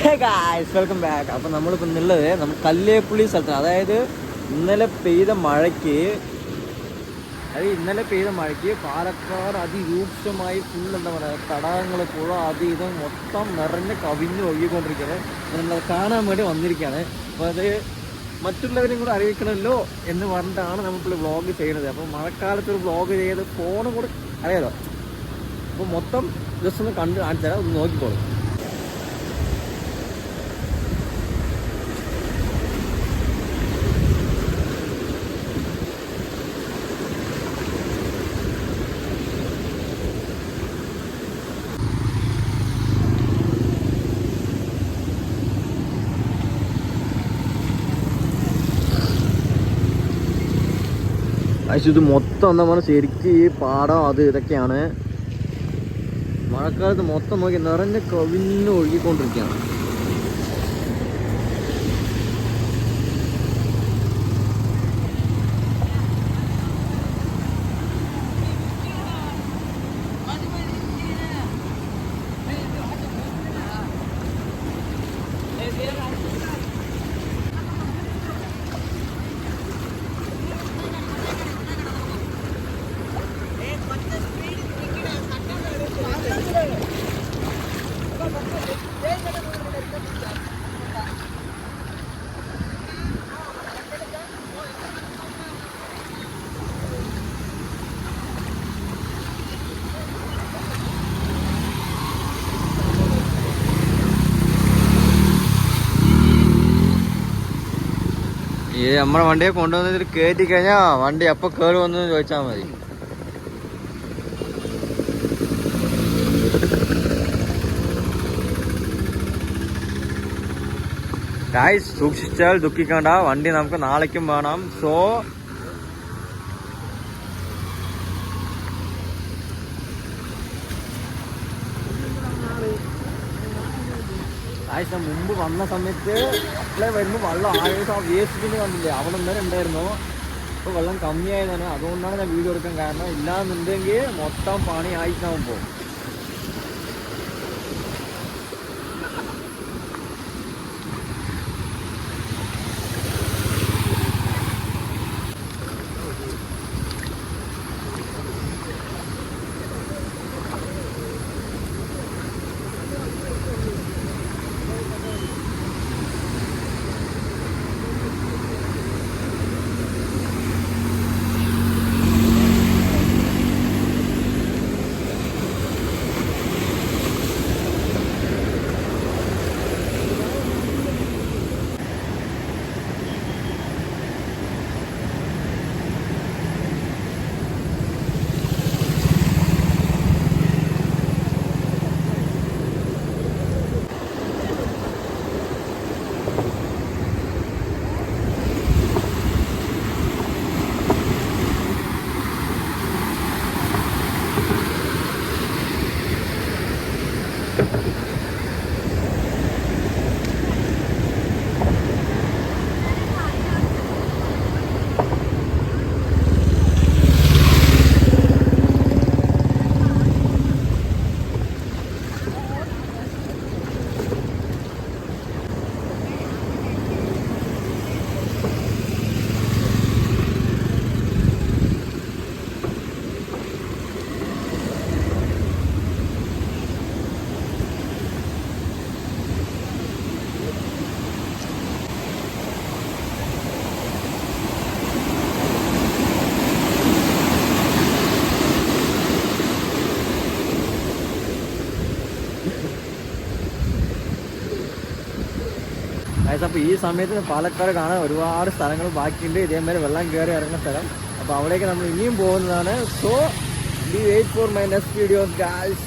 Welcome back അപ്പം നമ്മളിപ്പോൾ ഇന്നുള്ളത് നമ്മൾ കല്ലേപ്പുള്ളി സ്ഥലത്ത് അതായത് ഇന്നലെ പെയ്ത മഴയ്ക്ക് അതായത് ഇന്നലെ പെയ്ത മഴയ്ക്ക് പാലക്കാട് അതിരൂക്ഷമായി ഫുൾ എന്താ പറയുക തടാകങ്ങൾ പുഴ അത് ഇത് മൊത്തം നിറഞ്ഞ് കവിഞ്ഞ് ഒഴുകിക്കൊണ്ടിരിക്കുകയാണ് നമ്മളത് കാണാൻ വേണ്ടി വന്നിരിക്കുകയാണ് അപ്പോൾ അത് മറ്റുള്ളവരും കൂടെ അറിയിക്കണമല്ലോ എന്ന് പറഞ്ഞിട്ടാണ് നമുക്കുള്ള വ്ളോഗ് ചെയ്യുന്നത്. അപ്പോൾ മഴക്കാലത്ത് ഒരു വ്ളോഗ് ചെയ്ത് ഫോണും കൂടെ അറിയാലോ? അപ്പോൾ മൊത്തം ജസ്റ്റ് ഒന്ന് കണ്ട് കാണിച്ചാൽ ഒന്ന് നോക്കിക്കോളൂ. പക്ഷെ ഇത് മൊത്തം എന്താ പറയുക ശരിക്കും ഈ പാടം അത് ഇതൊക്കെയാണ്. മഴക്കാലത്ത് മൊത്തം നോക്കി നിറഞ്ഞ് കവിഞ്ഞ് ഒഴുകിക്കൊണ്ടിരിക്കുകയാണ്. ഈ നമ്മുടെ വണ്ടിയെ കൊണ്ടുവന്നിട്ട് കയറ്റി കഴിഞ്ഞാ വണ്ടി അപ്പൊ കയറി വന്നു ചോദിച്ചാൽ മതി. സൂക്ഷിച്ചാൽ ദുഃഖിക്കണ്ട. വണ്ടി നമുക്ക് നാളേക്കും വേണം. സോ ആഴ്ച മുമ്പ് വന്ന സമയത്ത് അപ്ലൈ വരുമ്പോൾ വെള്ളം ആഴ്ച ആ വേസ്റ്റിന് കണ്ടില്ലേ? അവിടെ നേരം ഉണ്ടായിരുന്നു. ഇപ്പോൾ വെള്ളം കമ്മിയായതാണ്. അതുകൊണ്ടാണ് ഞാൻ വീഡിയോ എടുക്കാൻ കാരണം ഇല്ലാന്നുണ്ടെങ്കിൽ മൊത്തം പണി ആയിട്ടാവും ഗൈസ് അപ്പോൾ ഈ സമയത്ത് പാലക്കാട് കാണാൻ ഒരുപാട് സ്ഥലങ്ങൾ ബാക്കിയുണ്ട്. ഇതേമാതിരി വെള്ളം കയറി ഇറങ്ങുന്ന സ്ഥലം. അപ്പോൾ അവിടേക്ക് നമ്മൾ ഇനിയും പോകുന്നതാണ്. So be wait for my next videos guys